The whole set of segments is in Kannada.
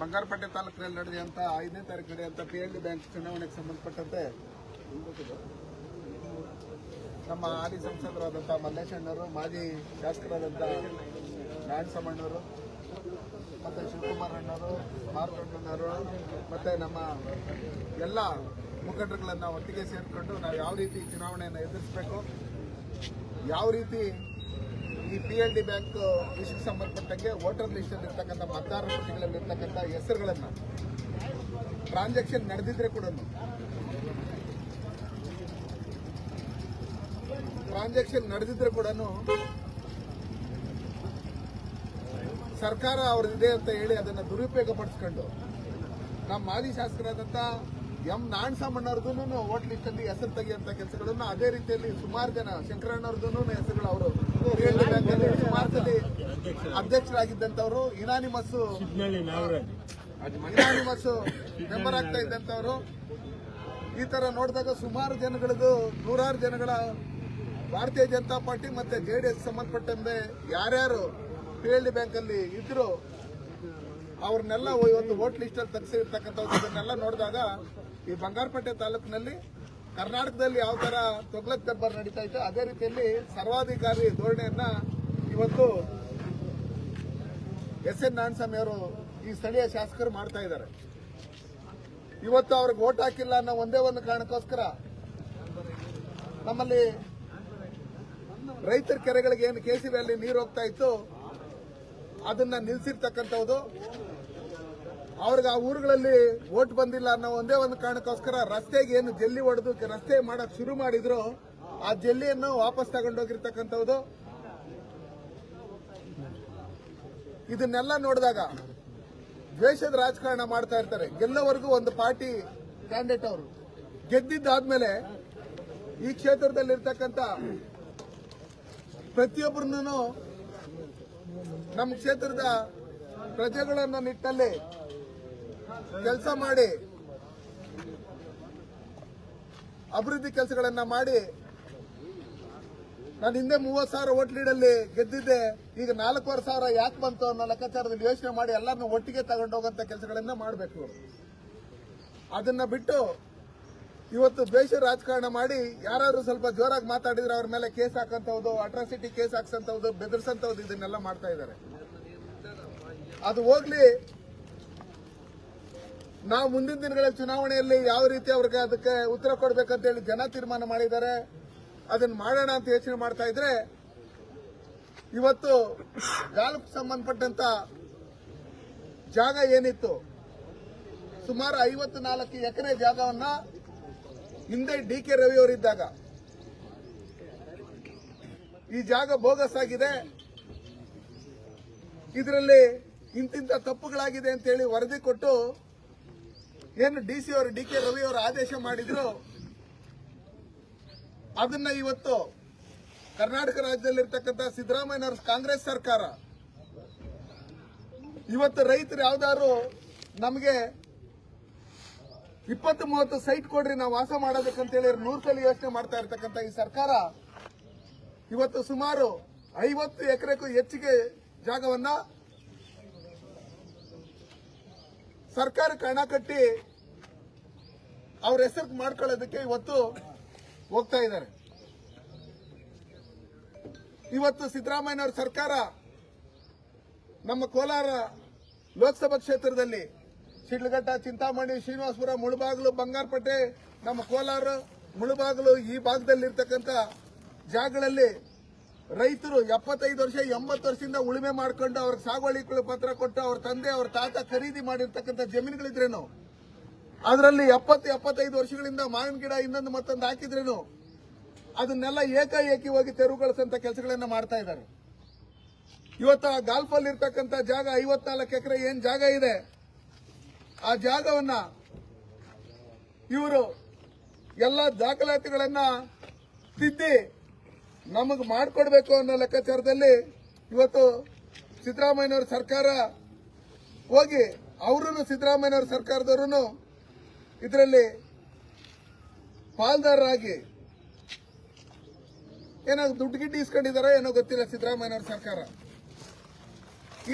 ಬಂಗಾರಪೇಟೆ ತಾಲೂಕಿನಲ್ಲಿ ನಡೆದಂತ ಐದನೇ ತಾರೀಕು ಅಂತ ಪಿ ಎಲ್ ಡಿ ಬ್ಯಾಂಕ್ ಚುನಾವಣೆಗೆ ಸಂಬಂಧಪಟ್ಟಂತೆ ನಮ್ಮ ಹಾಲಿ ಸಂಸದರಾದಂಥ ಮಲ್ಲೇಶ್ ಅಣ್ಣವರು ಮಾಜಿ ಶಾಸಕರಾದಂಥ ನಾರಾಯಣ ಮತ್ತೆ ಶಿವಕುಮಾರ್ ಅಣ್ಣವರು ಮಾರ್ಕೊಂಡಣ್ಣವರು ಮತ್ತು ನಮ್ಮ ಎಲ್ಲ ಮುಖಂಡರುಗಳನ್ನ ಒಟ್ಟಿಗೆ ಸೇರಿಕೊಂಡು ನಾವು ಯಾವ ರೀತಿ ಚುನಾವಣೆಯನ್ನು ಎದುರಿಸಬೇಕು, ಯಾವ ರೀತಿ ಈ ಪಿ ಎಲ್ ಡಿ ಬ್ಯಾಂಕ್ ವಿಷಯಕ್ಕೆ ಸಂಬಂಧಪಟ್ಟಂಗೆ ವೋಟರ್ ಲಿಸ್ಟಲ್ಲಿರ್ತಕ್ಕಂಥ ಮತದಾರರ ಪಟ್ಟಿಗಳಲ್ಲಿ ಇರ್ತಕ್ಕಂಥ ಹೆಸರುಗಳನ್ನು ಟ್ರಾನ್ಸಾಕ್ಷನ್ ನಡೆದಿದ್ರೆ ಕೂಡ ಟ್ರಾನ್ಸಾಕ್ಷನ್ ನಡೆದಿದ್ರೆ ಕೂಡ ಸರ್ಕಾರ ಅವ್ರದ್ದಿದೆ ಅಂತ ಹೇಳಿ ಅದನ್ನು ದುರುಪಯೋಗ ಪಡಿಸ್ಕೊಂಡು ನಮ್ಮ ಮಾಜಿ ಶಾಸಕರಾದಂಥ ಎಂ ನಾರಾಯಣಸ್ವಾಮಣ್ಣವ್ರದ್ದು ವೋಟ್ ಲಿಸ್ಟಲ್ಲಿ ಹೆಸರು ತೆಗೆಯುವಂಥ ಕೆಲಸಗಳನ್ನು ಅದೇ ರೀತಿಯಲ್ಲಿ ಸುಮಾರು ಜನ ಶಂಕರಣ್ಣವ್ರದ್ದು ಹೆಸರುಗಳು ಅವರು ಸುಮಾರು ಸಲ ಅಧ್ಯಕ್ಷರಾಗಿದ್ದಂಥವ್ರು ಇನಾನಿಮಸ್ ಇನಾನಿಮಸ್ ಮೆಂಬರ್ ಆಗ್ತಾ ಇದ್ದಂತವರು ಈ ತರ ನೋಡಿದಾಗ ಸುಮಾರು ಜನಗಳಿಗೂ ನೂರಾರು ಜನಗಳ ಭಾರತೀಯ ಜನತಾ ಪಾರ್ಟಿ ಮತ್ತೆ ಜೆ ಡಿ ಎಸ್ ಸಂಬಂಧಪಟ್ಟಂತೆ ಯಾರ್ಯಾರು ಪಿ ಎಲ್ ಡಿ ಬ್ಯಾಂಕ್ ಅಲ್ಲಿ ಇದ್ರು ಅವ್ರನ್ನೆಲ್ಲ ಇವತ್ತು ವೋಟ್ ಲಿಸ್ಟ್ ಅಲ್ಲಿ ತಗ್ಸಿರ್ತಕ್ಕಂಥ ನೋಡಿದಾಗ ಈ ಬಂಗಾರಪೇಟೆ ತಾಲೂಕಿನಲ್ಲಿ ಕರ್ನಾಟಕದಲ್ಲಿ ಯಾವ ತರ ತೊಗ್ಲಕ್ ದರ್ಬಾರ್ ನಡೀತಾ ಇತ್ತು ಅದೇ ರೀತಿಯಲ್ಲಿ ಸರ್ವಾಧಿಕಾರಿ ಧೋರಣೆಯನ್ನ ಇವತ್ತು ಎಸ್ ಎನ್ ನಾರಾಯಣಸ್ವಾಮಿ ಅವರು ಈ ಸ್ಥಳೀಯ ಶಾಸಕರು ಮಾಡ್ತಾ ಇದ್ದಾರೆ. ಇವತ್ತು ಅವ್ರಿಗೆ ಓಟ್ ಹಾಕಿಲ್ಲ ಅನ್ನೋ ಒಂದೇ ಒಂದು ಕಾರಣಕ್ಕೋಸ್ಕರ ನಮ್ಮಲ್ಲಿ ರೈತರ ಕೆರೆಗಳಿಗೆ ಏನು ಕೇಸಿನಲ್ಲಿ ನೀರು ಹೋಗ್ತಾ ಇತ್ತು, ಅದನ್ನ ನಿಲ್ಸಿರ್ತಕ್ಕಂಥದ್ದು ಅವ್ರಿಗೆ ಆ ಊರುಗಳಲ್ಲಿ ಓಟ್ ಬಂದಿಲ್ಲ ಅನ್ನೋ ಒಂದೇ ಒಂದು ಕಾರಣಕ್ಕೋಸ್ಕರ ರಸ್ತೆಗೆ ಏನು ಜಲ್ಲಿ ಹೊಡೆದು ರಸ್ತೆ ಮಾಡಕ್ ಶುರು ಮಾಡಿದ್ರು, ಆ ಜಲ್ಲಿಯನ್ನು ವಾಪಸ್ ತಗೊಂಡೋಗಿರ್ತಕ್ಕಂಥದ್ದು ಇದನ್ನೆಲ್ಲ ನೋಡಿದಾಗ ದ್ವೇಷದ ರಾಜಕಾರಣ ಮಾಡ್ತಾ ಇರ್ತಾರೆ. ಗೆಲ್ಲವರೆಗೂ ಒಂದು ಪಾರ್ಟಿ ಕ್ಯಾಂಡಿಡೇಟ್ ಅವರು. ಗೆದ್ದಿದ್ದಾದ್ಮೇಲೆ ಈ ಕ್ಷೇತ್ರದಲ್ಲಿರ್ತಕ್ಕಂಥ ಪ್ರತಿಯೊಬ್ಬರನ್ನು ನಮ್ಮ ಕ್ಷೇತ್ರದ ಪ್ರಜೆಗಳನ್ನ ನಿಟ್ಟಲ್ಲಿ ಕೆಲಸ ಮಾಡಿ, ಅಭಿವೃದ್ಧಿ ಕೆಲಸಗಳನ್ನ ಮಾಡಿ, ನಾನು ಹಿಂದೆ ಮೂವತ್ತು ಸಾವಿರ ಓಟ್ ಲೀಡಲ್ಲಿ ಗೆದ್ದಿದ್ದೆ, ಈಗ ನಾಲ್ಕೂವರೆ ಸಾವಿರ ಯಾಕೆ ಬಂತು ಅನ್ನೋ ಲೆಕ್ಕಾಚಾರದಲ್ಲಿ ಯೋಚನೆ ಮಾಡಿ ಎಲ್ಲರನ್ನು ಒಟ್ಟಿಗೆ ತಗೊಂಡೋಗಂತ ಕೆಲಸಗಳನ್ನ ಮಾಡಬೇಕು. ಅದನ್ನ ಬಿಟ್ಟು ಇವತ್ತು ದ್ವೇಷ ರಾಜಕಾರಣ ಮಾಡಿ ಯಾರಾದ್ರೂ ಸ್ವಲ್ಪ ಜೋರಾಗಿ ಮಾತಾಡಿದ್ರೆ ಅವ್ರ ಮೇಲೆ ಕೇಸ್ ಹಾಕಂತವ್ದು, ಅಟ್ರಾಸಿಟಿ ಕೇಸ್ ಹಾಕ್ಸಂತವ್ದು, ಬೆದರ್ಸಂತವ್ದು ಇದನ್ನೆಲ್ಲ ಮಾಡ್ತಾ ಇದ್ದಾರೆ. ಅದು ಹೋಗ್ಲಿ ನಾವು ಮುಂದಿನ ದಿನಗಳಲ್ಲಿ ಚುನಾವಣೆಯಲ್ಲಿ ಯಾವ ರೀತಿ ಅವ್ರಿಗೆ ಅದಕ್ಕೆ ಉತ್ತರ ಕೊಡ್ಬೇಕಂತ ಹೇಳಿ ಜನ ತೀರ್ಮಾನ ಮಾಡಿದ್ದಾರೆ, ಅದನ್ನ ಮಾಡೋಣ ಅಂತ ಯೋಚನೆ ಮಾಡ್ತಾ ಇದ್ರೆ, ಇವತ್ತು ಗಾಲ್ಫ್ ಸಂಬಂಧಪಟ್ಟಂತ ಜಾಗ ಏನಿತ್ತು, ಸುಮಾರು ಐವತ್ತು ನಾಲ್ಕು ಎಕರೆ ಜಾಗವನ್ನ ಹಿಂದೆ ಡಿ ಕೆ ರವಿ ಅವರಿದ್ದಾಗ ಈ ಜಾಗ ಬೋಗಸ್ ಆಗಿದೆ. ಇದರಲ್ಲಿ ಇಂತಿಂತ ತಪ್ಪುಗಳಾಗಿದೆ ಅಂತ ಹೇಳಿ ವರದಿ ಕೊಟ್ಟು ಏನು ಡಿ ಸಿ ಅವರು, ಡಿ ಕೆ ರವಿ ಅವರು ಆದೇಶ ಮಾಡಿದ್ರು? ಅದನ್ನ ಇವತ್ತು ಕರ್ನಾಟಕ ರಾಜ್ಯದಲ್ಲಿರ್ತಕ್ಕಂಥ ಸಿದ್ದರಾಮಯ್ಯನವರ ಕಾಂಗ್ರೆಸ್ ಸರ್ಕಾರ, ಇವತ್ತು ರೈತರು ಯಾವ್ದಾದ್ರು ನಮಗೆ ಇಪ್ಪತ್ತು ಮೂವತ್ತು ಸೈಟ್ ಕೊಡ್ರಿ, ನಾವು ವಾಸ ಮಾಡೋದಕ್ಕಂತೇಳಿ ನೂರು ಸಲ ಯೋಚನೆ ಮಾಡ್ತಾ ಇರ್ತಕ್ಕಂಥ ಈ ಸರ್ಕಾರ, ಇವತ್ತು ಸುಮಾರು ಐವತ್ತು ಎಕರೆಗೂ ಹೆಚ್ಚಿಗೆ ಜಾಗವನ್ನ ಸರ್ಕಾರಕ್ಕೆ ಹಣ ಕಟ್ಟಿ ಅವ್ರ ಹೆಸರು ಮಾಡ್ಕೊಳ್ಳೋದಕ್ಕೆ ಇವತ್ತು ಹೋಗ್ತಾ ಇದ್ದಾರೆ. ಇವತ್ತು ಸಿದ್ದರಾಮಯ್ಯನವರ ಸರ್ಕಾರ ನಮ್ಮ ಕೋಲಾರ ಲೋಕಸಭಾ ಕ್ಷೇತ್ರದಲ್ಲಿ ಶಿಡ್ಲಘಟ್ಟ, ಚಿಂತಾಮಣಿ, ಶ್ರೀನಿವಾಸಪುರ, ಮುಳುಬಾಗಲು, ಬಂಗಾರಪೇಟೆ, ನಮ್ಮ ಕೋಲಾರ, ಮುಳುಬಾಗಿಲು ಈ ಭಾಗದಲ್ಲಿರ್ತಕ್ಕಂಥ ಜಾಗಗಳಲ್ಲಿ ರೈತರು ಎಪ್ಪತ್ತೈದು ವರ್ಷ, ಎಂಬತ್ತು ವರ್ಷದಿಂದ ಉಳುಮೆ ಮಾಡ್ಕೊಂಡು ಅವ್ರ ಸಾಗುವಳಿ ಪತ್ರ ಕೊಟ್ಟು ಅವ್ರ ತಂದೆ, ಅವ್ರ ತಾತ ಖರೀದಿ ಮಾಡಿರ್ತಕ್ಕಂಥ ಜಮೀನುಗಳಿದ್ರೇನು? ಅದರಲ್ಲಿ ಎಪ್ಪತ್ತು, ಎಪ್ಪತ್ತೈದು ವರ್ಷಗಳಿಂದ ಮಾವಿನ ಗಿಡ ಇನ್ನೊಂದು ಮತ್ತೊಂದು ಹಾಕಿದ್ರೇನು ಅದನ್ನೆಲ್ಲ ಏಕಾಏಕಿ ಹೋಗಿ ತೆರವುಗೊಳಿಸಂತ ಕೆಲಸಗಳನ್ನ ಮಾಡ್ತಾ ಇದ್ದಾರೆ. ಇವತ್ತು ಆ ಗಾಲ್ಫ್ ಅಲ್ಲಿ ಇರ್ತಕ್ಕಂಥ ಜಾಗ ಐವತ್ನಾಲ್ಕು ಎಕರೆ ಏನ್ ಜಾಗ ಇದೆ? ಆ ಜಾಗವನ್ನ ಇವರು ಎಲ್ಲ ದಾಖಲಾತಿಗಳನ್ನ ತಿದ್ದಿ ನಮಗೆ ಮಾಡಿಕೊಡ್ಬೇಕು ಅನ್ನೋ ಲೆಕ್ಕಾಚಾರದಲ್ಲಿ ಇವತ್ತು ಸಿದ್ದರಾಮಯ್ಯನವ್ರ ಸರ್ಕಾರ ಹೋಗಿ ಅವರು ಸಿದ್ದರಾಮಯ್ಯನವ್ರ ಸರ್ಕಾರದವರು ಇದರಲ್ಲಿ ಪಾಲ್ದಾರರಾಗಿ ಏನೋ ದುಡ್ಡು ಗಿಡ್ಡು ಏನೋ ಗೊತ್ತಿಲ್ಲ ಸಿದ್ದರಾಮಯ್ಯನವ್ರ ಸರ್ಕಾರ.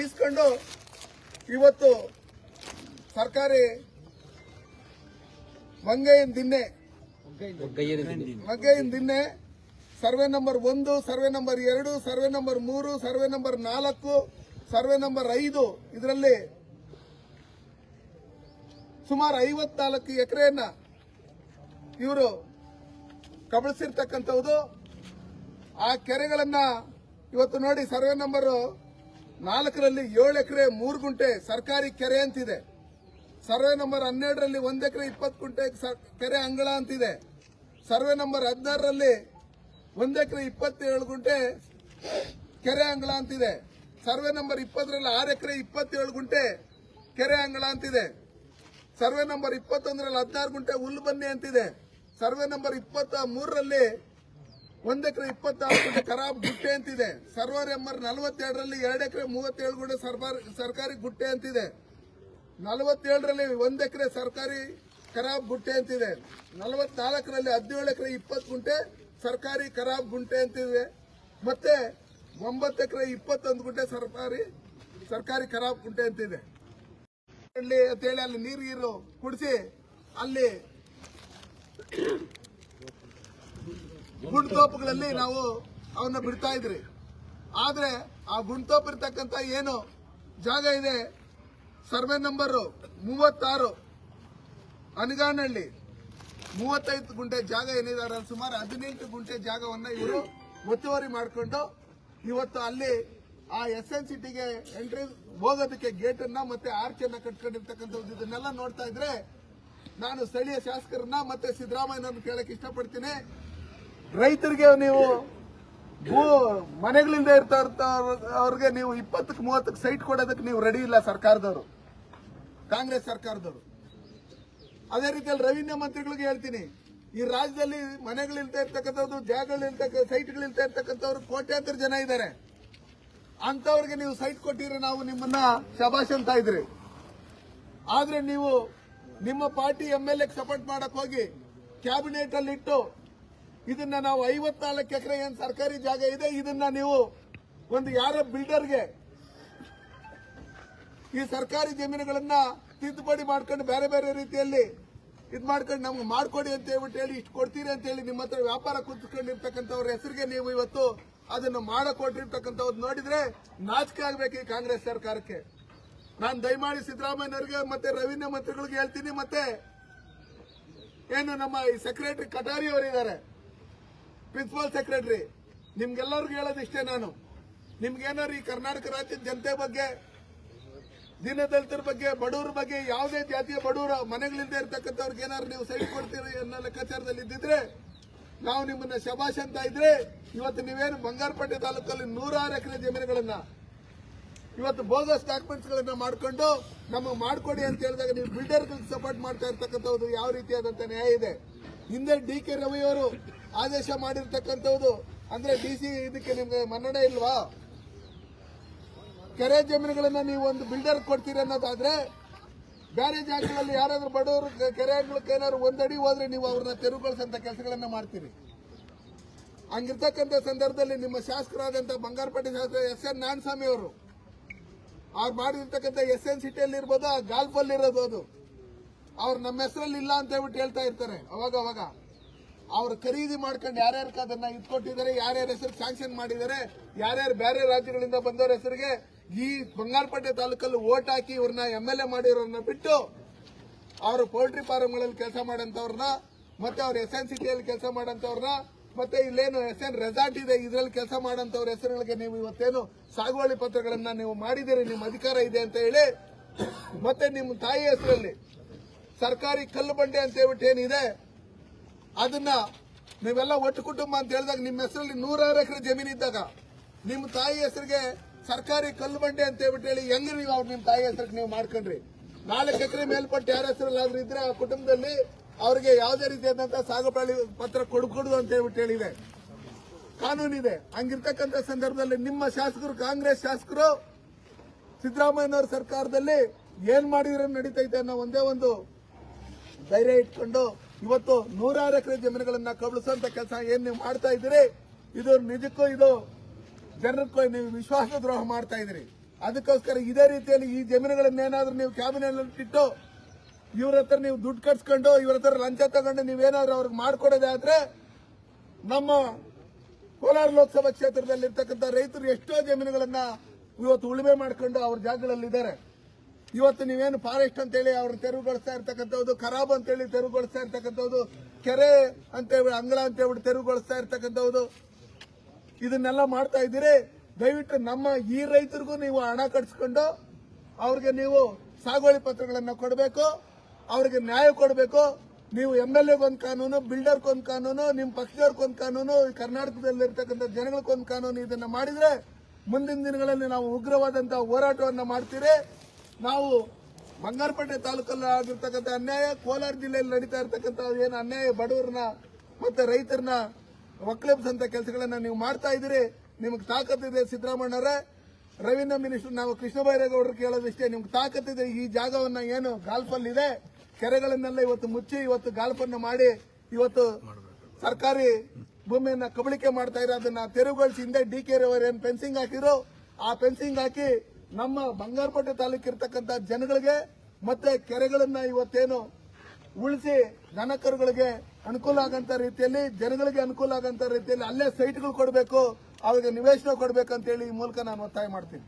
ಇಸ್ಕೊಂಡು ಇವತ್ತು ಸರ್ಕಾರಿ ಮಂಗೈನ್ ದಿನ್ನೆ ಮಂಗೈನ್ ದಿನ್ನೆ ಸರ್ವೆ ನಂಬರ್ ಒಂದು, ಸರ್ವೆ ನಂಬರ್ ಎರಡು, ಸರ್ವೆ ನಂಬರ್ ಮೂರು, ಸರ್ವೆ ನಂಬರ್ ನಾಲ್ಕು, ಸರ್ವೆ ನಂಬರ್ ಐದು, ಇದರಲ್ಲಿ ಸುಮಾರು ಐವತ್ನಾಲ್ಕು ಎಕರೆಯನ್ನ ಇವರು ಕಬಳಿಸಿರ್ತಕ್ಕಂಥದ್ದು ಆ ಕೆರೆಗಳನ್ನ ಇವತ್ತು ನೋಡಿ ಸರ್ವೆ ನಂಬರ್ ನಾಲ್ಕರಲ್ಲಿ ಏಳು ಎಕರೆ, ಮೂರು ಗುಂಟೆ ಸರ್ಕಾರಿ ಕೆರೆ ಅಂತಿದೆ. ಸರ್ವೆ ನಂಬರ್ ಹನ್ನೆರಡರಲ್ಲಿ ಒಂದ್ ಎಕರೆ, ಇಪ್ಪತ್ತು ಗುಂಟೆ ಕೆರೆ ಅಂಗಳ ಅಂತಿದೆ. ಸರ್ವೆ ನಂಬರ್ ಹದಿನಾರರಲ್ಲಿ ಒಂದ್ ಎಕರೆ, ಇಪ್ಪತ್ತೇಳು ಗುಂಟೆ ಕೆರೆ ಅಂಗಳ ಅಂತಿದೆ. ಸರ್ವೆ ನಂಬರ್ ಇಪ್ಪತ್ತರಲ್ಲಿ ಆರು ಎಕರೆ, ಇಪ್ಪತ್ತೇಳು ಗುಂಟೆ ಕೆರೆ ಅಂಗಳ ಅಂತಿದೆ. ಸರ್ವೆ ನಂಬರ್ ಇಪ್ಪತ್ತೊಂದರಲ್ಲಿ ಹದಿನಾರು ಗುಂಟೆ ಹುಲ್ಲು ಬನ್ನಿ ಅಂತಿದೆ. ಸರ್ವೆ ನಂಬರ್ ಇಪ್ಪತ್ತ ಮೂರರಲ್ಲಿ ಒಂದ್ ಎಕರೆ ಇಪ್ಪತ್ತಾರು ಗುಂಟೆ ಖರಾಬ್ ಗುಟ್ಟೆ ಅಂತಿದೆ. ಸರ್ವೆ ನಂಬರ್ ನಲವತ್ತೆರಡರಲ್ಲಿ ಎರಡು ಎಕರೆ ಮೂವತ್ತೇಳು ಗುಂಟೆ ಸರ್ಕಾರಿ ಸರ್ಕಾರಿ ಗುಟ್ಟೆ ಅಂತಿದೆ. ನಲವತ್ತೇಳರಲ್ಲಿ ಒಂದ್ ಎಕರೆ ಸರ್ಕಾರಿ ಖರಾಬ್ ಗುಂಟೆ ಅಂತಿದೆ. ನಲವತ್ನಾಲ್ಕರಲ್ಲಿ ಹದಿನೇಳು ಎಕರೆ ಇಪ್ಪತ್ತು ಗುಂಟೆ ಸರ್ಕಾರಿ ಖರಾಬ್ ಗುಂಟೆ ಅಂತಿದೆ. ಮತ್ತೆ ಒಂಬತ್ತು ಎಕರೆ ಇಪ್ಪತ್ತೊಂದು ಗುಂಟೆ ಸರ್ಕಾರಿ ಸರ್ಕಾರಿ ಖರಾಬ್ ಗುಂಟೆ ಅಂತಿದೆ. ಅಂತೇಳಿ ಅಲ್ಲಿ ನೀರು ಗೀರು ಕುಡಿಸಿ ಅಲ್ಲಿ ಗುಂಡ್ತೋಪುಗಳಲ್ಲಿ ನಾವು ಅವನ್ನ ಬಿಡ್ತಾ ಇದ್ರಿ. ಆದ್ರೆ ಆ ಗುಂಡ್ತೋಪ್ ಇರ್ತಕ್ಕಂತ ಏನು ಜಾಗ ಇದೆ? ಸರ್ವೆ ನಂಬರ್ ಮೂವತ್ತಾರು ಅನಗಾನಹಳ್ಳಿ ಮೂವತ್ತೈದು ಗುಂಟೆ ಜಾಗ ಏನಿದ್ದಾರೆ ಸುಮಾರು ಹದಿನೆಂಟು ಗುಂಟೆ ಜಾಗವನ್ನ ಇವರು ಒತ್ತುವರಿ ಮಾಡಿಕೊಂಡು ಇವತ್ತು ಅಲ್ಲಿ ಆ ಎಸ್ ಎನ್ ಸಿಟಿಗೆ ಎಂಟ್ರಿ ಹೋಗೋದಕ್ಕೆ ಗೇಟ್ ಅನ್ನ ಮತ್ತೆ ಆರ್ಚ್ ಅನ್ನ ಕಟ್ಕೊಂಡಿರ್ತಕ್ಕಂಥದ್ದು ಇದನ್ನೆಲ್ಲ ನೋಡ್ತಾ ಇದ್ರೆ ನಾನು ಸ್ಥಳೀಯ ಶಾಸಕರನ್ನ ಮತ್ತೆ ಸಿದ್ದರಾಮಯ್ಯನನ್ನು ಕೇಳಕ್ ಇಷ್ಟಪಡ್ತೀನಿ. ರೈತರಿಗೆ ನೀವು ಭೂ ಮನೆಗಳಿಂದ ಇರ್ತಾ ಅವ್ರಿಗೆ ನೀವು ಇಪ್ಪತ್ತಕ್ಕೆ ಮೂವತ್ತಕ್ಕೆ ಸೈಟ್ ಕೊಡೋದಕ್ಕೆ ನೀವು ರೆಡಿ ಇಲ್ಲ ಸರ್ಕಾರದವರು. ಕಾಂಗ್ರೆಸ್ ಸರ್ಕಾರದವರು. ಅದೇ ರೀತಿಯಲ್ಲಿ ರೆವಿನ್ಯೂ ಮಂತ್ರಿಗಳಿಗೆ ಹೇಳ್ತೀನಿ. ಈ ರಾಜ್ಯದಲ್ಲಿ ಮನೆಗಳಿಲ್ತಾ ಇರ್ತಕ್ಕಂಥದ್ದು ಜಾಗಗಳಿಲ್ತಕ್ಕ ಸೈಟ್ಗಳಿಲ್ತಾ ಇರ್ತಕ್ಕಂಥವ್ರು ಕೋಟ್ಯಾಂತರ ಜನ ಇದ್ದಾರೆ. ಅಂತವ್ರಿಗೆ ನೀವು ಸೈಟ್ ಕೊಟ್ಟಿದ್ರೆ ನಾವು ನಿಮ್ಮನ್ನ ಶಬಾಷ್ ಅಂತ ಇದ್ರಿ. ಆದ್ರೆ ನೀವು ನಿಮ್ಮ ಪಾರ್ಟಿ ಎಂ ಎಲ್ ಸಪೋರ್ಟ್ ಮಾಡಕ್ ಹೋಗಿ ಕ್ಯಾಬಿನೆಟ್ ಅಲ್ಲಿ ಇಟ್ಟು ಇದನ್ನ ನಾವು ಐವತ್ನಾಲ್ಕು ಎಕರೆ ಏನ್ ಸರ್ಕಾರಿ ಜಾಗ ಇದೆ, ಇದನ್ನ ನೀವು ಒಂದು ಯಾರ ಬಿಲ್ಡರ್ಗೆ ಈ ಸರ್ಕಾರಿ ಜಮೀನುಗಳನ್ನ ತಿದ್ದುಪಡಿ ಮಾಡ್ಕೊಂಡು ಬೇರೆ ಬೇರೆ ರೀತಿಯಲ್ಲಿ ಇದ್ ಮಾಡ್ಕೊಂಡು ನಮ್ಗೆ ಮಾಡ್ಕೊಡಿ ಅಂತ ಹೇಳ್ಬಿಟ್ಟು ಹೇಳಿ ಇಷ್ಟು ಕೊಡ್ತೀರಿ ಅಂತ ಹೇಳಿ ನಿಮ್ಮ ಹತ್ರ ವ್ಯಾಪಾರ ಕುತ್ಕೊಂಡಿರ್ತಕ್ಕಂಥವ್ರ ಹೆಸರಿಗೆ ನೀವು ಇವತ್ತು ಅದನ್ನು ಮಾಡಕೊಟ್ಟಿರ್ತಕ್ಕಂಥವ್ರು ನೋಡಿದ್ರೆ ನಾಚಿಕೆ ಆಗ್ಬೇಕು ಈ ಕಾಂಗ್ರೆಸ್ ಸರ್ಕಾರಕ್ಕೆ. ನಾನು ದಯಮಾಡಿ ಸಿದ್ದರಾಮಯ್ಯನವರಿಗೆ ಮತ್ತೆ ರವೀಂದ್ರ ಮಂತ್ರಿಗಳಿಗೆ ಹೇಳ್ತೀನಿ ಮತ್ತೆ. ಏನು ನಮ್ಮ ಈ ಸೆಕ್ರೆಟರಿ ಕಟಾರಿ ಅವರಿದ್ದಾರೆ. ಪ್ರಿನ್ಸಿಪಲ್ ಸೆಕ್ರೆಟರಿ ನಿಮ್ಗೆಲ್ಲರಿಗೂ ಹೇಳೋದಿಷ್ಟೇ ನಾನು. ನಿಮ್ಗೇನಾರು ಈ ಕರ್ನಾಟಕ ರಾಜ್ಯದ ಜನತೆ ಬಗ್ಗೆ, ದೀನದಲಿತರ ಬಗ್ಗೆ, ಬಡವರ ಬಗ್ಗೆ ಯಾವುದೇ ಜಾತಿಯ ಬಡವರ ಮನೆಗಳಿಂದ ಇರ್ತಕ್ಕಂಥವ್ರಿಗೆ ಏನಾದ್ರು ನೀವು ಸೈಡ್ ಕೊಡ್ತೀರಿ ಅನ್ನೋ ಲೆಕ್ಕಾಚಾರದಲ್ಲಿ ಇದ್ದಿದ್ರೆ ನಾವು ನಿಮ್ಮನ್ನ ಶಬಾಷ್ ಅಂತ ಇದ್ರೆ ಇವತ್ತು ನೀವೇನು ಬಂಗಾರಪೇಟೆ ತಾಲೂಕಲ್ಲಿ ನೂರಾರು ಎಕರೆ ಜಮೀನುಗಳನ್ನ ಇವತ್ತು ಬೋಗಸ್ ಡಾಕ್ಯುಮೆಂಟ್ಸ್ ಗಳನ್ನ ಮಾಡ್ಕೊಂಡು ನಮಗೆ ಮಾಡ್ಕೊಡಿ ಅಂತ ಹೇಳಿದಾಗ ನೀವು ಬಿಲ್ಡರ್ ಸಪೋರ್ಟ್ ಮಾಡ್ತಾ ಇರ್ತಕ್ಕಂಥದ್ದು ಯಾವ ರೀತಿಯಾದಂತ ನ್ಯಾಯ ಇದೆ. ಹಿಂದೆ ಡಿ ಕೆ ರವಿ ಅವರು ಆದೇಶ ಮಾಡಿರ್ತಕ್ಕಂಥದ್ದು, ಅಂದ್ರೆ ಡಿ ಸಿ ಇದಕ್ಕೆ ನಿಮ್ಗೆ ಮನ್ನಣೆ ಇಲ್ವಾ? ಕೆರೆ ಜಮೀನುಗಳನ್ನ ನೀವು ಒಂದು ಬಿಲ್ಡರ್ ಕೊಡ್ತೀರಿ ಅನ್ನೋದಾದ್ರೆ ಬೇರೆ ಜಾಗಗಳಲ್ಲಿ ಯಾರಾದ್ರೂ ಬಡವರು ಕೆರೆಗಳಿಗೆ ಏನಾದ್ರು ಒಂದಡಿ ಹೋದ್ರೆ ನೀವು ಅವ್ರನ್ನ ತೆರವುಗೊಳಿಸಂತ ಕೆಲಸಗಳನ್ನ ಮಾಡ್ತೀರಿ. ಹಂಗಿರ್ತಕ್ಕಂಥ ಸಂದರ್ಭದಲ್ಲಿ ನಿಮ್ಮ ಶಾಸಕರಾದಂತ ಬಂಗಾರಪೇಟೆ ಶಾಸಕ ಎಸ್ ಎನ್ ನಾರಾಯಣಸ್ವಾಮಿ ಅವರು, ಅವ್ರು ಮಾಡಿರ್ತಕ್ಕಂಥ ಎಸ್ ಎನ್ ಸಿಟಿಯಲ್ಲಿ ಇರ್ಬೋದು, ಆ ಗಾಲ್ಫ್ ಅಲ್ಲಿ ಇರಬಹುದು ಅವ್ರು ನಮ್ಮ ಹೆಸರಲ್ಲಿ ಇಲ್ಲ ಅಂತ ಹೇಳ್ಬಿಟ್ಟು ಹೇಳ್ತಾ ಇರ್ತಾರೆ, ಅವಾಗ ಅವಾಗ. ಅವ್ರು ಖರೀದಿ ಮಾಡ್ಕೊಂಡು ಯಾರ್ಯಾರಕ್ಕೆ ಅದನ್ನ ಇಟ್ಕೊಟ್ಟಿದ್ದಾರೆ, ಯಾರ್ಯಾರ ಹೆಸರು ಸ್ಯಾಂಕ್ಷನ್ ಮಾಡಿದ್ದಾರೆ, ಯಾರ್ಯಾರು ಬೇರೆ ರಾಜ್ಯಗಳಿಂದ ಬಂದವರ ಹೆಸರಿಗೆ ಈ ಬಂಗಾರಪೇಟೆ ತಾಲೂಕಲ್ಲಿ ಓಟ್ ಹಾಕಿ ಇವ್ರನ್ನ ಎಂ ಎಲ್ ಎ ಮಾಡಿರೋರನ್ನ ಬಿಟ್ಟು ಅವರು ಪೌಲ್ಟ್ರಿ ಫಾರ್ಮ್ಗಳಲ್ಲಿ ಕೆಲಸ ಮಾಡಂತವ್ರನ್ನ, ಮತ್ತೆ ಅವ್ರ ಎಸ್ ಎನ್ ಸಿಟಿಯಲ್ಲಿ ಕೆಲಸ ಮಾಡಂತವ್ರನ್ನ, ಮತ್ತೆ ಇಲ್ಲೇನು ಎಸ್ ಎನ್ ರೆಸಾರ್ಟ್ ಇದೆ, ಇದರಲ್ಲಿ ಕೆಲಸ ಮಾಡಂತವ್ರ ಹೆಸರುಗಳಿಗೆ ನೀವು ಇವತ್ತೇನು ಸಾಗುವಳಿ ಪತ್ರಗಳನ್ನ ನೀವು ಮಾಡಿದಿರಿ ನಿಮ್ಮ ಅಧಿಕಾರ ಇದೆ ಅಂತ ಹೇಳಿ, ಮತ್ತೆ ನಿಮ್ಮ ತಾಯಿ ಹೆಸರಲ್ಲಿ ಸರ್ಕಾರಿ ಕಲ್ಲು ಬಂಡೆ ಅಂತ ಹೇಳ್ಬಿಟ್ಟು ಏನಿದೆ, ಅದನ್ನ ನೀವೆಲ್ಲ ಒಟ್ಟು ಕುಟುಂಬ ಅಂತ ಹೇಳಿದಾಗ ನಿಮ್ಮ ಹೆಸರಲ್ಲಿ ನೂರಾರು ಎಕರೆ ಜಮೀನು ಇದ್ದಾಗ ನಿಮ್ಮ ತಾಯಿ ಹೆಸರಿಗೆ ಸರ್ಕಾರಿ ಕಲ್ಲು ಬಂಡೆ ಅಂತ ಹೇಳ್ಬಿಟ್ಟು ಹೇಳಿ ಹೆಂಗ್ ನೀವು ಅವ್ರು ನಿಮ್ಮ ತಾಯಿ ಹೆಸರಿಗೆ ನೀವು ಮಾಡ್ಕೊಂಡ್ರಿ? ನಾಲ್ಕು ಎಕರೆ ಮೇಲ್ಪಟ್ಟು ಯಾರ ಹೆಸರಲ್ಲಾದ್ರೂ ಇದ್ರೆ ಆ ಕುಟುಂಬದಲ್ಲಿ ಅವರಿಗೆ ಯಾವುದೇ ರೀತಿಯಾದಂತಹ ಸಾಗುಪಾಳಿ ಪತ್ರ ಕೊಡ್ಕೊಡುದು ಅಂತ ಹೇಳ್ಬಿಟ್ಟು ಹೇಳಿದೆ. ಕಾನೂನಿದೆ. ಹಂಗಿರ್ತಕ್ಕಂಥ ಸಂದರ್ಭದಲ್ಲಿ ನಿಮ್ಮ ಶಾಸಕರು, ಕಾಂಗ್ರೆಸ್ ಶಾಸಕರು, ಸಿದ್ದರಾಮಯ್ಯನವರ ಸರ್ಕಾರದಲ್ಲಿ ಏನ್ ಮಾಡಿದ್ರೆ ನಡೀತೈತೆ ಅನ್ನೋ ಒಂದೇ ಒಂದು ಧೈರ್ಯ ಇಟ್ಕೊಂಡು ಇವತ್ತು ನೂರಾರು ಎಕರೆ ಜಮೀನುಗಳನ್ನ ಕಬಳಿಸುವಂತ ಕೆಲಸ ಏನ್ ನೀವು ಮಾಡ್ತಾ ಇದ್ದೀರಿ? ಇದು ನಿಜಕ್ಕೂ ಇದು ಜನಕ್ಕೂ ನೀವು ವಿಶ್ವಾಸ ದ್ರೋಹ ಮಾಡ್ತಾ ಇದ್ದೀರಿ ಅದಕ್ಕೋಸ್ಕರ ಇದೇ ರೀತಿಯಲ್ಲಿ ಈ ಜಮೀನುಗಳನ್ನೇನಾದ್ರೂ ನೀವು ಕ್ಯಾಬಿನೆಟ್ ಇಟ್ಟು ಇವ್ರ ಹತ್ರ ನೀವು ದುಡ್ಡು ಕಟ್ಸ್ಕೊಂಡು ಇವ್ರ ಹತ್ರ ಲಂಚ ತಗೊಂಡು ನೀವೇನಾದ್ರೂ ಅವ್ರಿಗೆ ಮಾಡ್ಕೊಡೋದಾದ್ರೆ ನಮ್ಮ ಕೋಲಾರ ಲೋಕಸಭಾ ಕ್ಷೇತ್ರದಲ್ಲಿ ಇರ್ತಕ್ಕಂಥ ರೈತರು ಎಷ್ಟೋ ಜಮೀನುಗಳನ್ನ ಇವತ್ತು ಉಳುಮೆ ಮಾಡ್ಕೊಂಡು ಅವ್ರ ಜಾಗಗಳಲ್ಲಿದ್ದಾರೆ ಇವತ್ತು ನೀವೇನು ಫಾರೆಸ್ಟ್ ಅಂತೇಳಿ ಅವ್ರನ್ನ ತೆರವುಗೊಳಿಸ್ತಾ ಇರ್ತಕ್ಕಂಥದ್ದು ಖರಾಬ್ ಅಂತೇಳಿ ತೆರವುಗೊಳಿಸ್ತಾ ಇರ್ತಕ್ಕಂಥದ್ದು, ಕೆರೆ ಅಂತೇಳಿ, ಅಂಗಳ ಅಂತೇಳಿ ತೆರವುಗೊಳಿಸ್ತಾ ಇರ್ತಕ್ಕಂಥದ್ದು ಇದನ್ನೆಲ್ಲ ಮಾಡ್ತಾ ಇದ್ದೀರಿ? ದಯವಿಟ್ಟು ನಮ್ಮ ಈ ರೈತರಿಗೂ ನೀವು ಹಣ ಕಟ್ಸ್ಕೊಂಡು ಅವ್ರಿಗೆ ನೀವು ಸಾಗುವಳಿ ಪತ್ರಗಳನ್ನ ಕೊಡಬೇಕು, ಅವ್ರಿಗೆ ನ್ಯಾಯ ಕೊಡಬೇಕು. ನೀವು ಎಂ ಎಲ್ ಒಂದು ಕಾನೂನು ಬಿಲ್ಡರ್ಗೊಂದು ಕಾನೂನು ನಿಮ್ಮ ಪಕ್ಷದವ್ರಿಗೊಂದು ಕಾನೂನು ಕರ್ನಾಟಕದಲ್ಲಿರ್ತಕ್ಕಂಥ ಜನಗಳಿಗೊಂದು ಕಾನೂನು ಇದನ್ನ ಮಾಡಿದ್ರೆ ಮುಂದಿನ ದಿನಗಳಲ್ಲಿ ನಾವು ಉಗ್ರವಾದಂತಹ ಹೋರಾಟವನ್ನು ಮಾಡ್ತೀರಿ. ನಾವು ಬಂಗಾರಪೇಟೆ ತಾಲೂಕಲ್ಲಿ ಆಗಿರ್ತಕ್ಕಂಥ ಅನ್ಯಾಯ, ಕೋಲಾರ ಜಿಲ್ಲೆಯಲ್ಲಿ ನಡೀತಾ ಇರ್ತಕ್ಕಂಥ ಏನು ಅನ್ಯಾಯ, ಬಡವರನ್ನ ಮತ್ತೆ ರೈತರನ್ನ ಒಕ್ಕಲೆಬ್ಸಂತ ಕೆಲಸಗಳನ್ನ ನೀವು ಮಾಡ್ತಾ ಇದ್ದೀರಿ. ನಿಮ್ಗೆ ತಾಕತ್ತಿದೆ ಸಿದ್ದರಾಮಣ್ಣರೇ ರೆವಿನ್ಯೂ ಮಿನಿಸ್ಟರ್ ನಾವು ಕೃಷ್ಣ ಬೈರೇಗೌಡರು ಕೇಳೋದಿಷ್ಟೇ, ನಿಮ್ಗೆ ತಾಕತ್ತಿದೆ ಈ ಜಾಗವನ್ನ ಏನು ಗಾಲ್ಫಲ್ಲಿ ಇದೆ? ಕೆರೆಗಳನ್ನೆಲ್ಲ ಇವತ್ತು ಮುಚ್ಚಿ, ಇವತ್ತು ಗಾಲ್ಫನ್ನು ಮಾಡಿ, ಇವತ್ತು ಸರ್ಕಾರಿ ಭೂಮಿಯನ್ನ ಕಬಳಿಕೆ ಮಾಡ್ತಾ ಇರೋ ಅದನ್ನ ತೆರವುಗೊಳಿಸಿ ಹಿಂದೆ ಡಿ ಕೆ ಏನ್ ಫೆನ್ಸಿಂಗ್ ಹಾಕಿರೋ ಆ ಫೆನ್ಸಿಂಗ್ ಹಾಕಿ ನಮ್ಮ ಬಂಗಾರಪೇಟೆ ತಾಲೂಕಿರ್ತಕ್ಕಂಥ ಜನಗಳಿಗೆ ಮತ್ತೆ ಕೆರೆಗಳನ್ನ ಇವತ್ತೇನು ಉಳಿಸಿ ದನಕರುಗಳಿಗೆ ಅನುಕೂಲ ಆಗಂತ ರೀತಿಯಲ್ಲಿ, ಜನಗಳಿಗೆ ಅನುಕೂಲ ಆಗಂತ ರೀತಿಯಲ್ಲಿ ಅಲ್ಲೇ ಸೈಟ್ಗಳು ಕೊಡಬೇಕು, ಅವ್ರಿಗೆ ನಿವೇಶನ ಕೊಡಬೇಕು ಅಂತೇಳಿ ಈ ಮೂಲಕ ನಾನು ಒತ್ತಾಯ ಮಾಡ್ತೀನಿ.